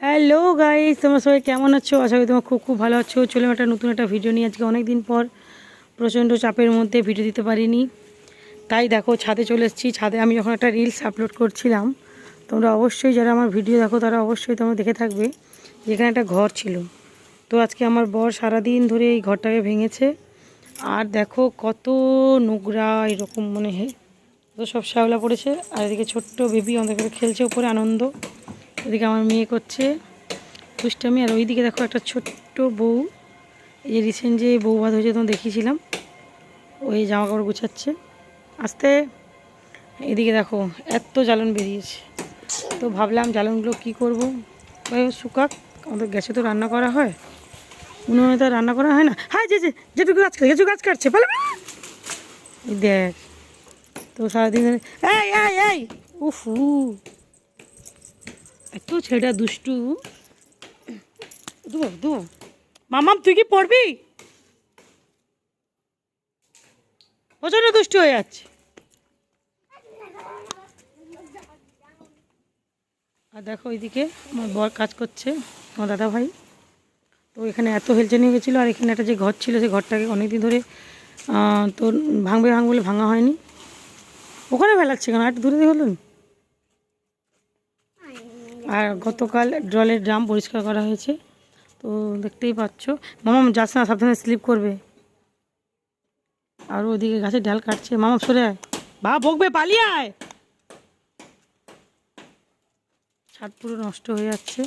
Hello guys তোমরা সবাই কেমন আছো? আশা করি তোমার খুব খুব ভালো আছো। চলে একটা নতুন একটা ভিডিও নিয়ে আজকে অনেক দিন পর প্রচণ্ড চাপের মধ্যে ভিডিও দিতে পারিনি। তাই দেখো, ছাদে চলে এসেছি। ছাদে আমি যখন একটা রিলস আপলোড করছিলাম, তোমরা অবশ্যই যারা আমার ভিডিও দেখো, তারা অবশ্যই তোমরা দেখে থাকবে যেখানে একটা ঘর ছিল। তো আজকে আমার বর সারাদিন ধরে এই ঘরটাকে ভেঙেছে। আর দেখো, কত নোংরা এরকম মনে হয় তো সব শ্যাওলা পড়েছে। আর এদিকে ছোট্ট বেবি আমাদের খেলছে, উপরে আনন্দ। এদিকে আমার মেয়ে করছে দুষ্টামি, আর ওইদিকে দেখো একটা ছোট্ট বউ। এই যে রিসেন্ট যে বউ ভাত হয়েছে তোমার দেখিয়েছিলাম ওই জামা কাপড় গুছাচ্ছে। আস্তে, এদিকে দেখো, এত জ্বালন বেরিয়েছে। তো ভাবলাম জ্বালনগুলো কি করব? শুকাক, আমাদের গ্যাসে তো রান্না করা হয়। উনুনে তো রান্না করা হয় না। হ্যাঁ যে যেটুকু গাছ কাটছে কিছু গাছ কাটছে এই দেখ, তো সারাদিন এই উফু এত ছেলেটা দুষ্টু। দেবো দেবো। মামাম, তুই কি পড়বি? প্রচণ্ড দুষ্টু হয়ে যাচ্ছে। আর দেখো ওইদিকে আমার বর কাজ করছে, আমার দাদা ভাই তো এখানে এত হেলচে নিয়ে গেছিল আর এখানে একটা যে ঘর ছিল, সেই ঘরটাকে অনেকদিন ধরে তো ভাঙবে ভাঙবে বলে ভাঙা হয়নি। ওখানে ফেলাচ্ছে কেন? একটু দূরে দিয়ে হলো না? আর গতকাল জলের ড্রাম পরিষ্কার করা হয়েছে। তো দেখতেই পাচ্ছ। মামা যাস না, সাবধানে স্লিপ করবে। আর ওদিকে গাছের ডাল কাটছে। মামা সরে আয়। বা, বকবে, পালিয়ে আয়। ছাদ পুরো নষ্ট হয়ে যাচ্ছে।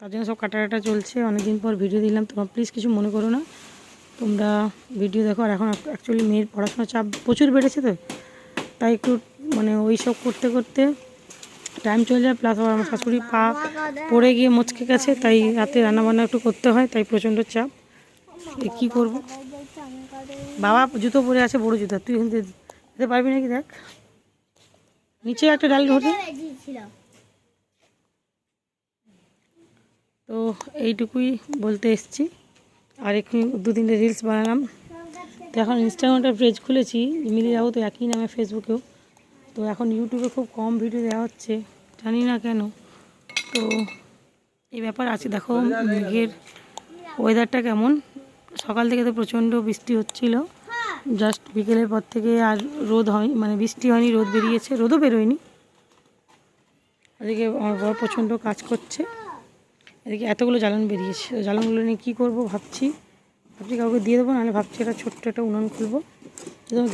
তার জন্য সব কাটা কাটা চলছে। অনেকদিন পর ভিডিও দিলাম। তোমরা প্লিজ কিছু মনে করো না। তোমরা ভিডিও দেখো। আর এখন অ্যাকচুয়ালি মেয়ের পড়াশোনার চাপ প্রচুর বেড়েছে তো। তাই একটু মানে ওই সব করতে করতে টাইম চলে যায় প্লাস আবার আমার শাশুড়ি পা পড়ে গিয়ে মুচকে গেছে, তাই রাতে রান্নাবান্না একটু করতে হয়, তাই প্রচণ্ড চাপ। কী করব? বাবা জুতো পরে আছে, বড় জুতো। তুই যেতে পারবি নাকি দেখ? নিচে একটা ডাল ধরে। তো এইটুকুই বলতে এসছি। আর একটু দু তিনটে রিলস বানালাম। তো এখন ইনস্টাগ্রামটা পেজ খুলেছি মিলি যাব তো একই নামে ফেসবুকেও তো এখন ইউটিউবে খুব কম ভিডিও দেওয়া হচ্ছে, জানি না কেন। তো এই ব্যাপার আছে, দেখো মেঘের ওয়েদারটা কেমন। সকাল থেকে তো প্রচণ্ড বৃষ্টি হচ্ছিল। জাস্ট বিকেলের পর থেকে আর রোদ হয় মানে বৃষ্টি হয়নি, রোদ বেরিয়েছে, রোদও বেরোয়নি। এদিকে আমার বর প্রচণ্ড কাজ করছে। এদিকে এতগুলো জ্বালন বেরিয়েছে। জ্বালনগুলো নিয়ে কী করব ভাবছি। ভাবছি কাউকে দিয়ে দেবো, নাহলে ভাবছি একটা ছোট্ট একটা উনুন খুলবো।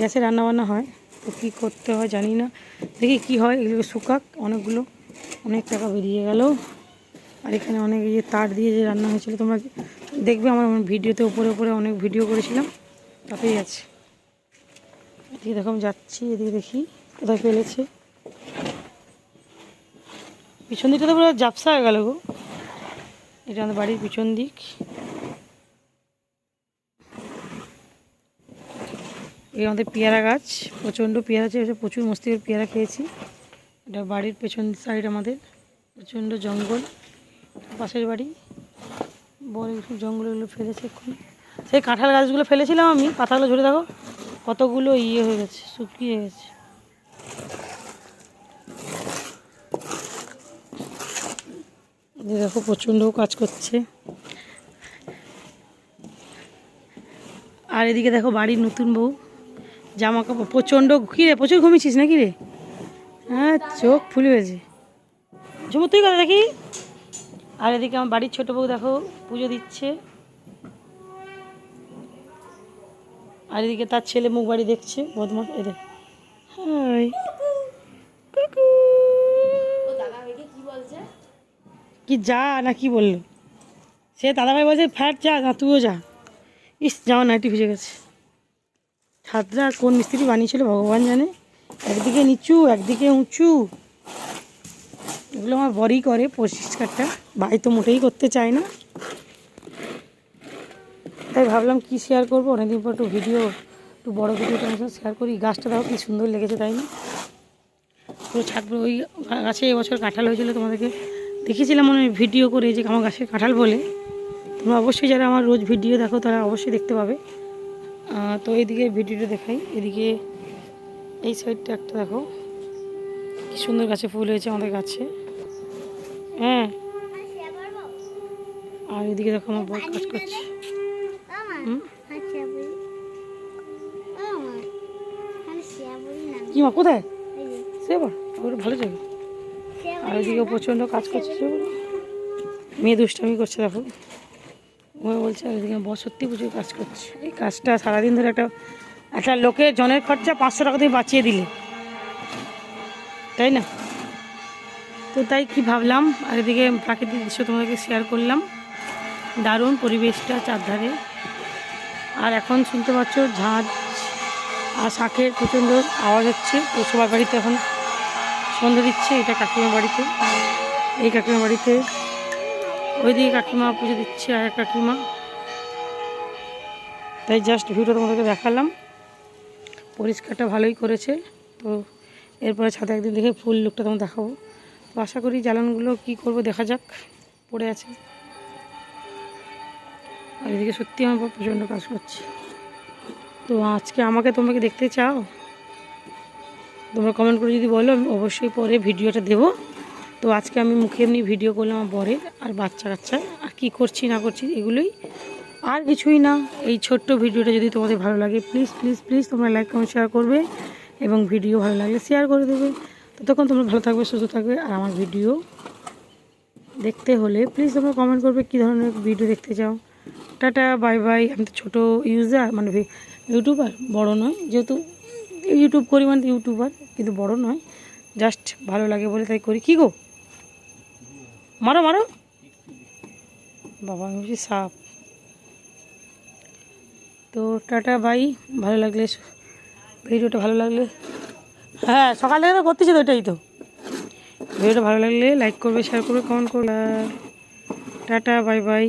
গ্যাসে রান্নাবান্না হয়। তো কী করতে হয় জানি না। দেখি কি হয়, এগুলো শুকাক, অনেকগুলো, অনেক টাকা বেরিয়ে গেল। আর এখানে অনেক ইয়ে তার দিয়ে যে রান্না হয়েছিল, তোমরা দেখবে আমার ভিডিওতে উপরে উপরে অনেক ভিডিও করেছিলাম, তাতেই আছে। এদিকে দেখো, আমি যাচ্ছি, এদিকে দেখি কোথায় ফেলেছে। পিছন দিকটা তো পুরো জাপসা হয়ে গেল গো। এটা আমাদের বাড়ির পিছন দিক। এই আমাদের পেয়ারা গাছ, প্রচণ্ড পেয়ারা আছে প্রচুর মস্তি করে পেয়ারা খেয়েছি। এটা বাড়ির পেছন সাইড আমাদের, প্রচণ্ড জঙ্গল, পাশের বাড়ি। বড় জঙ্গলগুলো ফেলেছে এক্ষুনি সেই কাঁঠাল গাছগুলো ফেলেছিলাম আমি, পাতাগুলো ঝরে দেখো, কতগুলো ইয়ে হয়ে গেছে, শুকিয়ে গেছে। দেখো প্রচণ্ড কাজ করছে। আর এদিকে দেখো বাড়ির নতুন বউ। জামা কাপড় প্রচণ্ড কী রে প্রচুর ঘুমিয়েছিস নাকি রে? হ্যাঁ চোখ ফুলে হয়েছে ঝুমু, তুই কথা দেখি। আর এদিকে আমার বাড়ির ছোটো বউ দেখো, পুজো দিচ্ছে। আর এদিকে তার ছেলে মুখ বাড়ি দেখছে, বদমাস এদের কি যা না কি বলল? সে দাদাভাই বলছে, ফ্যাট যা না তুইও যা। ইস যাও নাইটি ভিজে গেছে। ছাদরা কোন মিস্ত্রি বানিয়েছিল ভগবান জানে? একদিকে নিচু, একদিকে উঁচু। এগুলো আমার বরই করে পরিষ্কারটা ভাই তো মোটেই করতে চায় না। তাই ভাবলাম কি শেয়ার করব? অনেকদিন পর একটু ভিডিও একটু বড়ো ভিডিও তোমার শেয়ার করি। গাছটা দেখো কি সুন্দর লেগেছে, তাই না? পুরো ছাদ ওই গাছে এবছর কাঁঠাল হয়েছিল তোমাদেরকে দেখেছিলাম মনে ভিডিও করে যে আমার গাছের কাঁঠাল বলে। তোমরা অবশ্যই যারা আমার রোজ ভিডিও দেখো, তারা অবশ্যই দেখতে পাবে। তো এইদিকে ভিডিওটা দেখাই। এদিকে এই সাইডটা একটা দেখো। কি সুন্দর গাছে ফুল হয়েছে আমাদের গাছে। হ্যাঁ। আর এদিকে দেখো আমার বর কাজ করছে? কি মা, কোথায়? সে ভালো যাবে আর ওইদিকে প্রচণ্ড কাজ করছে মেয়ে দুষ্টামি করছে, দেখো। ও বলছে, এদিকে বর সত্যি প্রচুর কাজ করছে। এই কাজটা সারাদিন ধরে একটা একটা লোকের জনের খরচা পাঁচশো টাকা দিয়ে বাঁচিয়ে দিলে। তাই না? তো তাই কি ভাবলাম, আর এদিকে প্রাকৃতিক দৃশ্য তোমাদেরকে শেয়ার করলাম। দারুণ পরিবেশটা চারধারে। আর এখন শুনতে পাচ্ছ, ঝাঁজ আর শাঁখের প্রচণ্ড আওয়াজ হচ্ছে। তো সবার বাড়িতে এখন সন্ধ্যা দিচ্ছে, এটা কাকিমার বাড়িতে। এই কাকিমার বাড়িতে ওইদিকে কাকিমা পুজো দিচ্ছে আর কাকিমা। তাই জাস্ট ভিডিও তোমাদেরকে দেখালাম। পরিষ্কারটা ভালোই করেছে। তো এরপরে ছাদে একদিন দেখে ফুল লুকটা তোমার দেখাবো। তো আশা করি জ্বালানগুলো কি করব দেখা যাক, পড়ে আছে। আর এদিকে সত্যি আমার প্রচণ্ড কাজ করছে। তো আজকে আমাকে তোমরা কি দেখতে চাও? তোমরা কমেন্ট করে যদি বলো, আমি অবশ্যই পরে ভিডিওটা দেবো। তো আজকে আমি মুখে এমনি ভিডিও করলাম আমার বরের আর বাচ্চা কাচ্চা, আর কী করছি না করছি এগুলোই। আর কিছুই না, এই ছোট্ট ভিডিওটা যদি তোমাদের ভালো লাগে প্লিজ প্লিজ প্লিজ তোমরা লাইক কমেন্ট শেয়ার করবে এবং ভিডিও ভালো লাগলে শেয়ার করে দেবে। ততক্ষণ তোমরা ভালো থাকবে, সুস্থ থাকবে। আর আমার ভিডিও দেখতে হলে প্লিজ তোমরা কমেন্ট করবে কী ধরনের ভিডিও দেখতে চাও। টাটা বাই বাই আমি তো ছোটো ইউজার মানে ইউটিউবার বড় নয়। যেহেতু ইউটিউব করি মানে ইউটিউবার কিন্তু বড় নয়। জাস্ট ভালো লাগে বলে তাই করি। কী গো? মারো মারো। বাবা, আমি বলছি সাপ। তো টাটা, বাই। ভালো লাগলে ভিডিওটা ভালো লাগলে হ্যাঁ সকাল থেকে তো করতেছি তো এটাই তো। ভিডিওটা ভালো লাগলে লাইক করবে শেয়ার করবে কমেন্ট করবে। Tata, bye bye.